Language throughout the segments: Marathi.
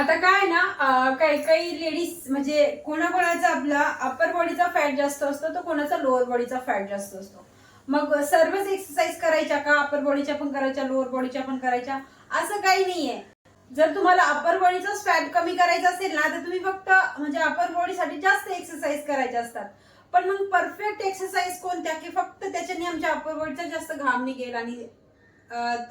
आता काय ना काही काही लेडीज म्हणजे कोणाकोणाचा आपला अप्पर बॉडीचा फॅट जास्त असतो तर कोणाचा लोअर बॉडीचा फॅट जास्त असतो. मग सर्वच एक्सरसाइज करायच्या का? अप्पर बॉडीच्या पण करायच्या लोअर बॉडीच्या पण करायच्या? असं काही नाहीये. जर तुम्हाला अप्पर बॉडीचाच फॅट कमी करायचा असेल ना तर तुम्ही फक्त म्हणजे अप्पर बॉडीसाठी जास्त एक्सरसाइज करायच्या असतात. पण मग परफेक्ट एक्सरसाइज कोणत्या? की फक्त त्याच्याने आमच्या अप्पर बॉडीचा जास्त घाम निघेल आणि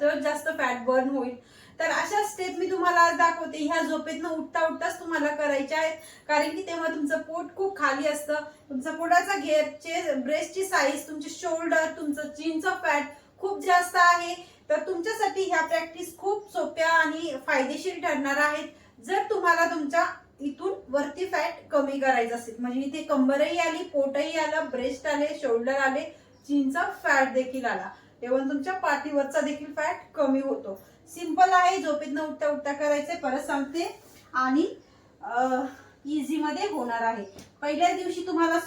तर जास्त फॅट बर्न होईल. तर अशा स्टेप मी तुम्हाला आज दाखवते. ह्या झोपेतनं उठता उठताच तुम्हाला करायच्या आहेत. कारण की तेव्हा तुमचं पोट खूप खाली असतं. तुमचा पोटाचा घेरचे ब्रेस्टची साईज तुमचे शोल्डर तुमचं चीनचं फॅट खूप जास्त आहे. तर तुमच्यासाठी ह्या प्रॅक्टिस खूप सोप्या आणि फायदेशीर ठरणार आहेत. जर तुम्हाला तुमच्या इथून वरती फॅट कमी करायचं असेल म्हणजे इथे कंबरही आली पोटही आलं ब्रेस्ट आले शोल्डर आले चीनचा फॅट देखील आला तेव्हा तुमच्या पाठीवरचा देखील फॅट कमी होतो. सिंपल आहे झोपेतनं उठता उठता करायचंय परत सांगते. आणि इझीमध्ये होणार आहे. पहिल्या दिवशी तुम्हाला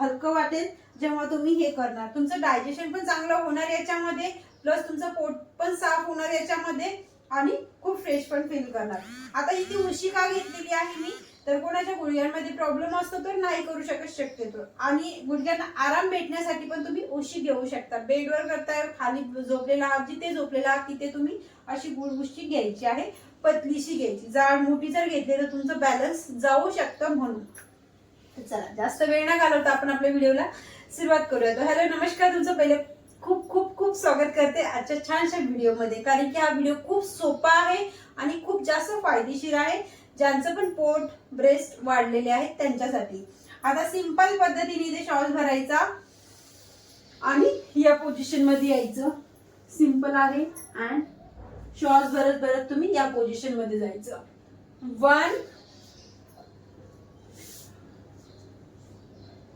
हलकं वाटेल जेव्हा तुम्ही हे करणार. तुमचं डायजेशन पण चांगलं होणार याच्यामध्ये प्लस तुमचं पोट पण साफ होणार याच्यामध्ये आणि खूप फ्रेश पण फील करणार. आता इथे उशी का घेतलेली आहे मी. तर कोणाच्या गुडघ्यांमध्ये प्रॉब्लेम असतो तर नाही करू शकत शक्यतो. आणि गुडघ्यांना आराम भेटण्यासाठी पण तुम्ही उशी घेऊ शकता. बेडवर करताय खाली झोपलेला आहात जिथे झोपलेला आहात तिथे तुम्ही अशी गुड उशी घ्यायची आहे पतलीशी घ्यायची. जाड मोठी जर घेतली तर तुमचं बॅलन्स जाऊ शकतं म्हणून. चला जास्त वेळ न घालवता आपण आपल्या व्हिडिओला सुरुवात करूया. तर हॅलो नमस्कार. तुमचं पहिले खूप खूप खूप स्वागत करते आजच्या छानशा व्हिडिओमध्ये कारण की हा व्हिडिओ खूप सोपा आहे आणि खूप जास्त फायदेशीर आहे. ज्यांचं पण पोट ब्रेस्ट वाढलेले आहेत त्यांच्यासाठी. आता सिंपल पद्धतीने इथे शॉल भरायचा. आणि या पोझिशनमध्ये यायचं. सिंपल आहे. अँड श्वास भरत भरत तुम्ही या पोझिशनमध्ये जायचं. वन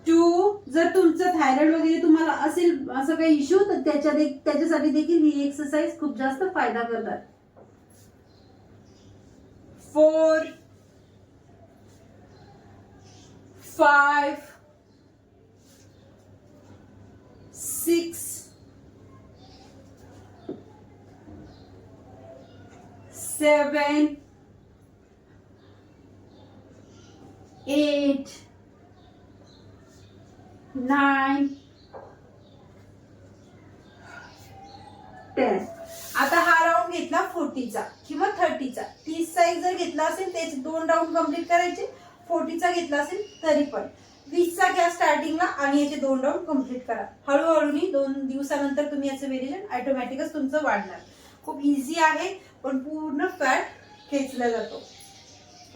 टू जर तुमचं थायरॉइड वगैरे तुम्हाला असेल असं काही इश्यू तर त्याच्या त्याच्यासाठी देखील ही एक्सरसाइज खूप जास्त फायदा करतात. Four five, six seven eight nine ten आता हा राऊंड घेतला फोर्टीचा किंवा थर्टीचा तीसचा एक जर घेतला असेल त्याचे दोन राऊंड कंप्लीट करायचे. फोर्टीचा घेतला असेल तरी पण. वीसचा घ्या स्टार्टिंगला आणि याचे दोन राऊंड कंप्लीट करा. हळूहळूनी दोन दिवसानंतर तुम्ही याचं व्हेरिएशन ऑटोमॅटिकच तुमचं वाढणार. खूप इझी आहे पण पूर्ण फॅट खेचला जातो.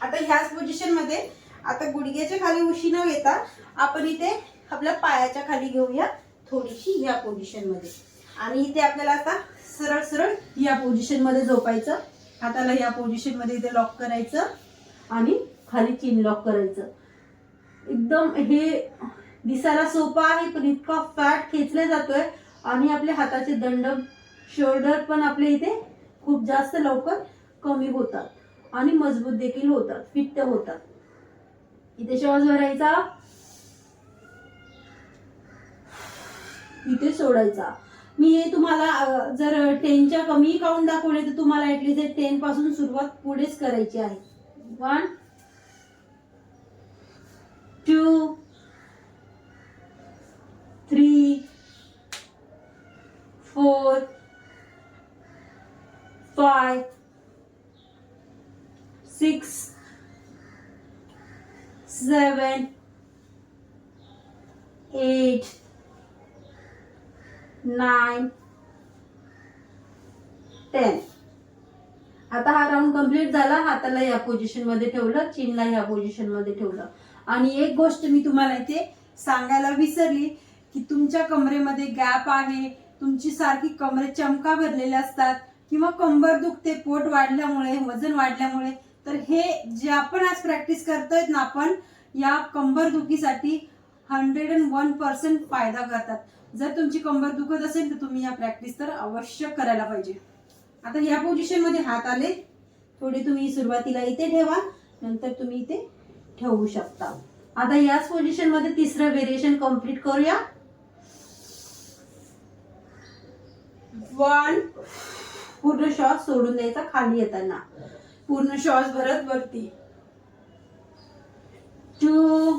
आता ह्याच पोझिशनमध्ये आता गुडघ्याच्या खाली उशी न घेता आपण इथे आपल्या पायाच्या खाली घेऊया थोडीशी या पोझिशनमध्ये आणि इथे आपल्याला आता सरळ सरळ या पोझिशनमध्ये झोपायचं. हाताला या पोझिशनमध्ये इथे लॉक करायचं आणि खाली चिन लॉक करायचं. एकदम हे दिसायला सोपं आहे पण इतका फॅट खेचला जातोय आणि आपले हाताचे दंड शोल्डर पण आपले इथे खूप जास्त लवकर कमी होतात आणि मजबूत देखील होतात फिट्ट होतात. इथे श्वास भरायचा. इथे सोडायचा. मी हे तुम्हाला जर टेनच्या कमी काउंट दाखवले तर तुम्हाला ऍटलीस्ट टेन पासून सुरुवात पुढेच करायची आहे. One two three four five six seven eight nine ten. आता हा राऊंड कंप्लीट झाला हाताला या पोझिशनमध्ये ठेवलं चिनला या पोझिशनमध्ये ठेवलं. आणि एक गोष्ट मी तुम्हाला इथे सांगायला विसरली की तुमच्या कमरेमध्ये गॅप आहे तुमची सारखी कमरे चमका भरलेल्या असतात किंवा कंबर दुखते पोट वाढल्यामुळे वजन वाढल्यामुळे तर हे जे आपण आज प्रॅक्टिस करतोय ना आपण या कंबर दुखीसाठी हंड्रेड अँड वन पर्सेंट फायदा करतात. जर तुमची कंबर दुखत असेल तर तुम्ही या प्रॅक्टिस तर अवश्य करायला पाहिजे. आता या पोझिशनमध्ये हात आले थोडी तुम्ही सुरुवातीला इथे ठेवा नंतर तुम्ही इथे ठेवू शकता. आता याच पोझिशनमध्ये तिसरं व्हेरिएशन कंप्लीट करूया. वन पूर्ण श्वास सोडून द्यायचा खाली येताना. पूर्ण श्वास भरत वरती. Two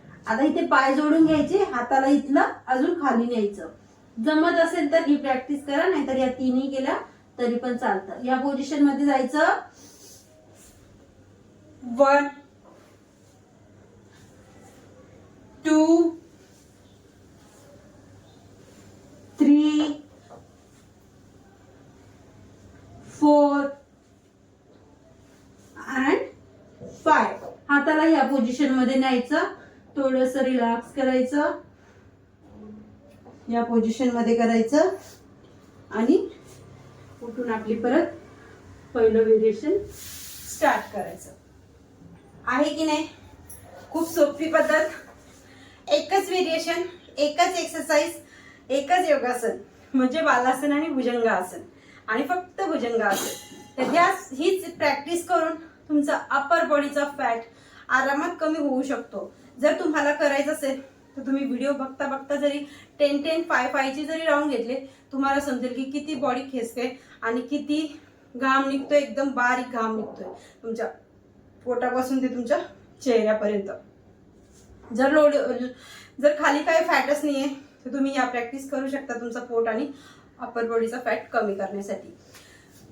आता इथे पाय जोडून घ्यायचे हाताला इथलं अजून खाली न्यायचं. जमत असेल तर ही प्रॅक्टिस करा नाहीतर या तिन्ही केल्या तरी पण चालतं. या पोझिशनमध्ये जायचं. One two three four and five हाताला या पोझिशनमध्ये न्यायचं. थोडस रिलॅक्स करायचं. या पोझिशनमध्ये करायचं. आणि उठून आपली परत पहिलं व्हेरिएशन स्टार्ट करायचं. आहे की नाही? खूप सोपी पद्धत. एकच व्हेरिएशन एकच एक्सरसाइज एकच योगासन. म्हणजे बालासन आणि भुजंगासन. आणि फक्त भुजंगासन. तर ह्या हीच प्रॅक्टिस करून तुमचा अपर बॉडीचा फॅट आरामात कमी होऊ शकतो. जर तुम्हाला करायचं असेल तर तुम्ही व्हिडिओ बघता बघता जरी टेन टेन फाय फायचे जरी राऊंड घेतले तुम्हाला समजेल की किती बॉडी खेचते आणि किती घाम निघतोय एकदम बारीक घाम निघतोय तुमच्या पोटापासून ते तुमच्या चेहऱ्यापर्यंत. जर लोड जर खाली काही फॅटच नाही आहे तर तुम्ही या प्रॅक्टिस करू शकता तुमचा पोट आणि अपर बॉडीचा फॅट कमी करण्यासाठी.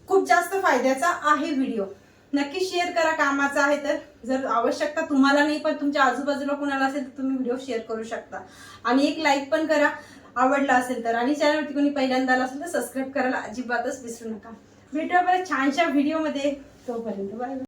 खूप जास्त फायद्याचा आहे व्हिडिओ नक्की शेअर करा कामाचा आहे तर. जर आवश्यकता तुम्हाला नाही पण तुमच्या आजूबाजूला कुणाला असेल तर तुम्ही व्हिडिओ शेअर करू शकता. आणि एक लाईक पण करा आवडला असेल तर. आणि चॅनलवरती कोणी पहिल्यांदा आला असेल तर सबस्क्राईब करायला अजिबातच विसरू नका. भेटूया परत छानशा व्हिडिओमध्ये तोपर्यंत बाय